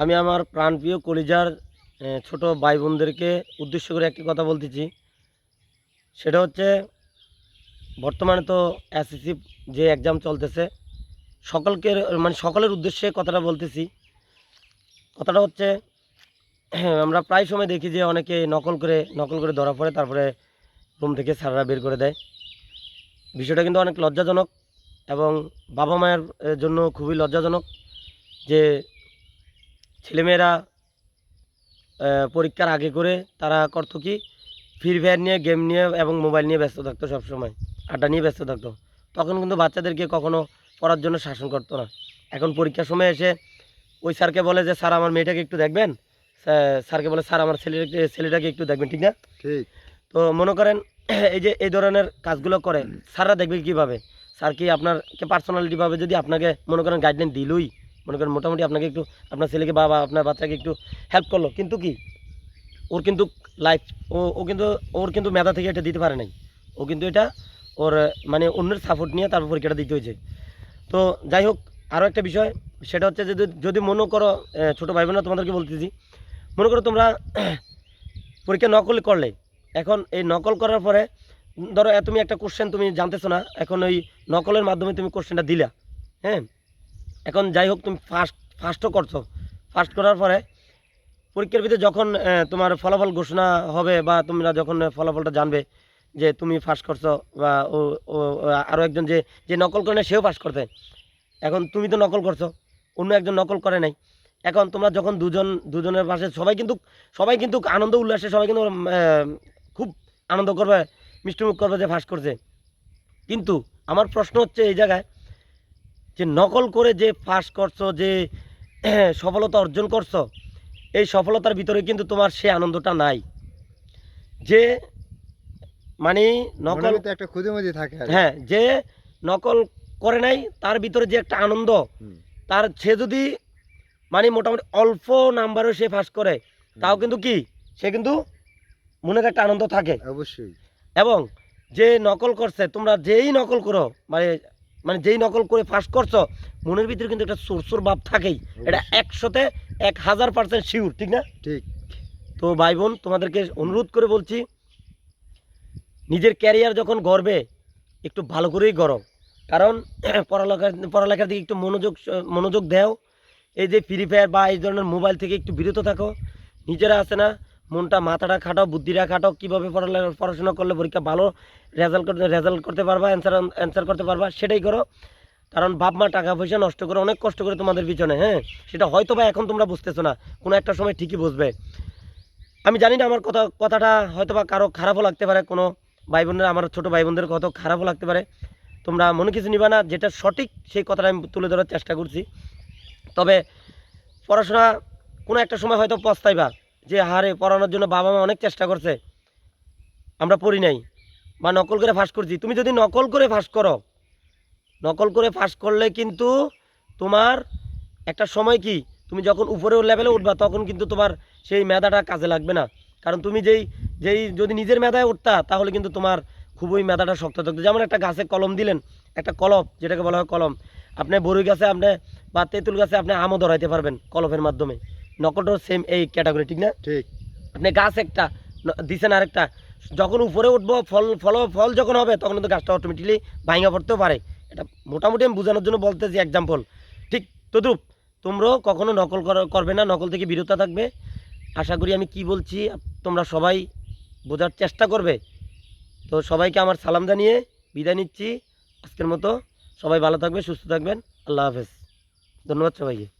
আমি আমার প্রাণপ্রিয় কলিজার ছোট ভাই বোনদেরকে উদ্দেশ্য করে একটি কথা বলতেছি। সেটা হচ্ছে, বর্তমানে তো এসএসসি যে এক্সাম চলতেছে, সকলকে মানে সকলের উদ্দেশ্যে কথাটা বলতেছি। কথাটা হচ্ছে, আমরা প্রায় সময় দেখি যে অনেকে নকল করে নকল করে ধরা পড়ে, তারপরে রুম থেকে স্যাররা বের করে দেয়। বিষয়টা কিন্তু অনেক লজ্জাজনক এবং বাবা মায়ের জন্য খুবই লজ্জাজনক যে ছেলেমেয়েরা পরীক্ষার আগে করে তারা করতো কি ফ্রি ফায়ার নিয়ে গেম নিয়ে এবং মোবাইল নিয়ে ব্যস্ত থাকতো সবসময় আড্ডা নিয়ে ব্যস্ত থাকতো। তখন কিন্তু বাচ্চাদেরকে কখনো পড়ার জন্য শাসন করতো না। এখন পরীক্ষার সময় এসে ওই স্যারকে বলে যে স্যার আমার মেয়েটাকে একটু দেখবেন? স্যারকে বলে স্যার আমার ছেলেটাকে ছেলেটাকে একটু দেখবেন ঠিক না? ঠিক। তো মনে করেন এই যে এই ধরনের কাজগুলো করে স্যাররা দেখবে কীভাবে? স্যার কি আপনারকে পার্সোনালিটিভাবে যদি আপনাকে মনে করেন গাইডলাইন দিলই? মনে করেন মোটামুটি আপনাকে একটু, আপনার ছেলেকে বা আপনার বাচ্চাকে একটু হেল্প করল। কিন্তু কি? ওর কিন্তু লাইফ ও ও কিন্তু, ওর কিন্তু মেধা থেকে এটা দিতে পারে নাই। ও কিন্তু এটা ওর মানে অন্যের সাপোর্ট নিয়ে তারপর পরীক্ষাটা দিতে হয়েছে। তো যাই হোক আরও একটা বিষয়, সেটা হচ্ছে যদি যদি মনে করো ছোটো ভাই বোনেরা তোমাদেরকে বলতেছি, মনে করো তোমরা পরীক্ষা নকল করলে, এখন এই নকল করার পরে, ধরো তুমি একটা কোশ্চেন তুমি জানতেছো না, এখন ওই নকলের মাধ্যমে তুমি কোশ্চেনটা দিলা হ্যাঁ? এখন যাই হোক, তুমি ফার্স্ট ফার্স্টও করছ। ফার্স্ট করার পরে পরীক্ষার ভিতরে যখন তোমার ফলাফল ঘোষণা হবে বা তোমরা যখন ফলাফলটা জানবে যে তুমি ফার্স্ট করছ বা ও আরও একজন যে যে নকল করে সেও ফার্স্ট করতে। এখন তুমি তো নকল করছ, অন্য একজন নকল করে নাই। এখন তোমরা যখন দুজন, দুজনের পাশে সবাই কিন্তু সবাই কিন্তু আনন্দ, উল্লাসে সবাই কিন্তু খুব আনন্দ করবে, মিষ্টিমুখ করবে যে ফার্স্ট করছে। কিন্তু আমার প্রশ্ন হচ্ছে এই জায়গায় যে নকল করে যে ফাঁস করছ যে সফলতা অর্জন করছ এই সফলতার ভিতরে কিন্তু তোমার সে আনন্দটা নাই। যে মানে নকল একটা খুঁজেমুজি থাকে হ্যাঁ যে নকল করে নাই তার ভিতরে যে একটা আনন্দ তার সে যদি মানে মোটামুটি অল্প নাম্বারও সে পাস করে তাও কিন্তু কি? সে কিন্তু মনের একটা আনন্দ থাকে। অবশ্যই। এবং যে নকল করছে তোমরা যেই নকল করো মানে মানে যেই নকল করে পাস করছ মনের ভিতরে কিন্তু একটা সুরসুর ভাব থাকেই। এটা। একশোতে এক হাজার পার্সেন্ট শিওর ঠিক না? ঠিক। তো ভাই বোন তোমাদেরকে অনুরোধ করে বলছি নিজের ক্যারিয়ার যখন গড়বে একটু ভালো করেই গড়ো। কারণ পড়ালেখার পড়ালেখার দিকে একটু মনোযোগ মনোযোগ দেও। এই যে ফ্রি ফায়ার বা এই ধরনের মোবাইল থেকে একটু বিরত থাকো। নিজেরা আছে না মনটা, মাথাটা খাটাও, বুদ্ধিটা খাটাও, কীভাবে পড়াশোনা করলে পরীক্ষা ভালো রেজাল্ট করতে রেজাল্ট করতে পারবা অ্যান্সার অ্যান্সার করতে পারবা, সেটাই করো। কারণ বাপ, মা টাকা পয়সা নষ্ট করে অনেক কষ্ট করে তোমাদের পিছনে হ্যাঁ? সেটা হয়তো বা এখন তোমরা বুঝতেছো না, কোনো একটা সময় ঠিকই বুঝবে। আমি জানি না আমার কথা কথাটা হয়তো বা কারও খারাপও লাগতে পারে, কোনো ভাই বোনেরা, আমার ছোটো ভাই বোনদের কত খারাপও লাগতে পারে। তোমরা মনে কিছু নিবা না, যেটা সঠিক সেই কথাটা আমি তুলে ধরার চেষ্টা করছি। তবে পড়াশোনা কোনো একটা সময় হয়তো পস্তাইবা। যে হারে পড়ানোর জন্য বাবা মা অনেক চেষ্টা করছে, আমরা পড়ি নাই, বা নকল করে ফাঁস করছি। তুমি যদি নকল করে ফাঁস করো, নকল করে ফাঁস করলে কিন্তু তোমার একটা সময় কি, তুমি যখন উপরের লেভেলে উঠবা, তখন কিন্তু তোমার সেই মেধাটা কাজে লাগবে না। কারণ তুমি যেই যেই যদি নিজের মেধায় উঠতা, তাহলে কিন্তু তোমার খুবই মেধাটা শক্ত থাকতো। যেমন একটা গাছে কলম দিলেন, একটা কলম, যেটাকে বলা হয় কলম। আপনি বরুই গাছে আপনি বা তেঁতুল গাছে আপনি আমও ধরাইতে পারবেন কলমের মাধ্যমে। নকলটাও সেম এই ক্যাটাগরি ঠিক না? ঠিক। আপনি গাছ একটা ন- দিছেন আরেকটা যখন উপরে উঠবো ফল ফল ফল যখন হবে তখন কিন্তু গাছটা অটোমেটিকলি ভাঙা পড়তেও পারে। এটা মোটামুটি আমি বোঝানোর জন্য বলতেছি এক্সাম্পল ঠিক তদ্রুপ তোমরাও কখনো নকল করবে না নকল থেকে বিরত থাকবে। আশা করি আমি কি বলছি তোমরা সবাই বোঝার চেষ্টা করবে। তো সবাইকে আমার সালাম জানিয়ে বিদায় নিচ্ছি। আজকের মতো সবাই ভালো থাকবে সুস্থ থাকবেন। আল্লাহ হাফেজ। ধন্যবাদ সবাইকে।